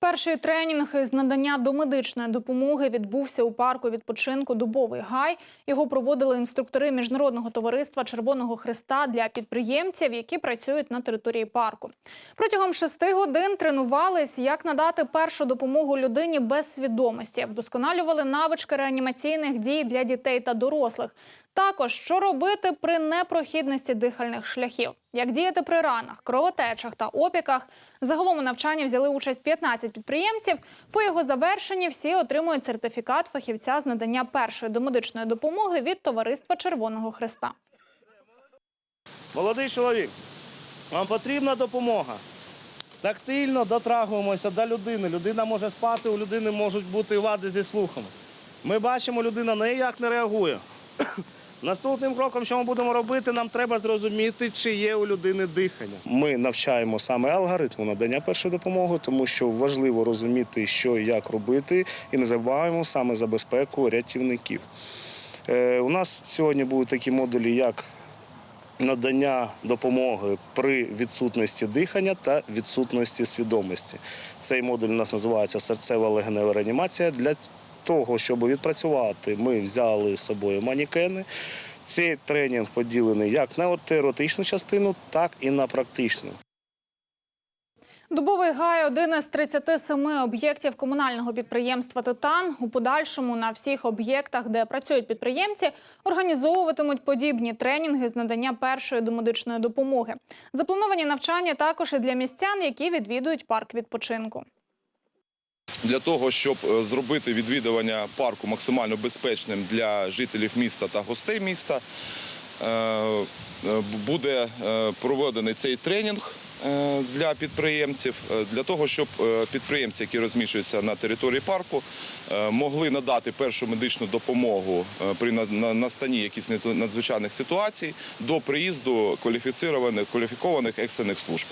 Перший тренінг із надання домедичної допомоги відбувся у парку відпочинку Дубовий гай. Його проводили інструктори міжнародного товариства Червоного Христа для підприємців, які працюють на території парку. Протягом шести годин тренувались, як надати першу допомогу людині без свідомості, вдосконалювали навички реанімаційних дій для дітей та дорослих. Також що робити при непрохідності дихальних шляхів, як діяти при ранах, кровотечах та опіках. Загалом у навчанні взяли участь 15 підприємців. По його завершенні всі отримують сертифікат фахівця з надання першої домедичної допомоги від товариства Червоного Христа. Молодий чоловік, вам потрібна допомога. Тактильно дотрагуємося до людини. Людина може спати, у людини можуть бути вади зі слухом. Ми бачимо, людина ніяк не реагує. Наступним кроком, що ми будемо робити, нам треба зрозуміти, чи є у людини дихання. Ми навчаємо саме алгоритму надання першої допомоги, тому що важливо розуміти, що і як робити, і не забуваємо саме за безпеку рятівників. Е, у нас сьогодні будуть такі модулі, як надання допомоги при відсутності дихання та відсутності свідомості. Цей модуль у нас називається серцева легенева реанімація. Для того, щоб відпрацювати, ми взяли з собою манікени. Цей тренінг поділений як на теоретичну частину, так і на практичну. Дубовий гай один із 37 об'єктів комунального підприємства Титан. У подальшому на всіх об'єктах, де працюють підприємці, організовуватимуть подібні тренінги з надання першої домедичної допомоги. Заплановані навчання також і для містян, які відвідують парк відпочинку. Для того щоб е, зробити відвідування парку максимально безпечним для жителів міста та гостей міста, е, е, буде проведений цей тренінг для підприємців, для того, щоб підприємці, які розміщуються на території парку, могли надати першу медичну допомогу при на- на- настанні якихось надзвичайних ситуацій до приїзду кваліфікованих екстрених служб.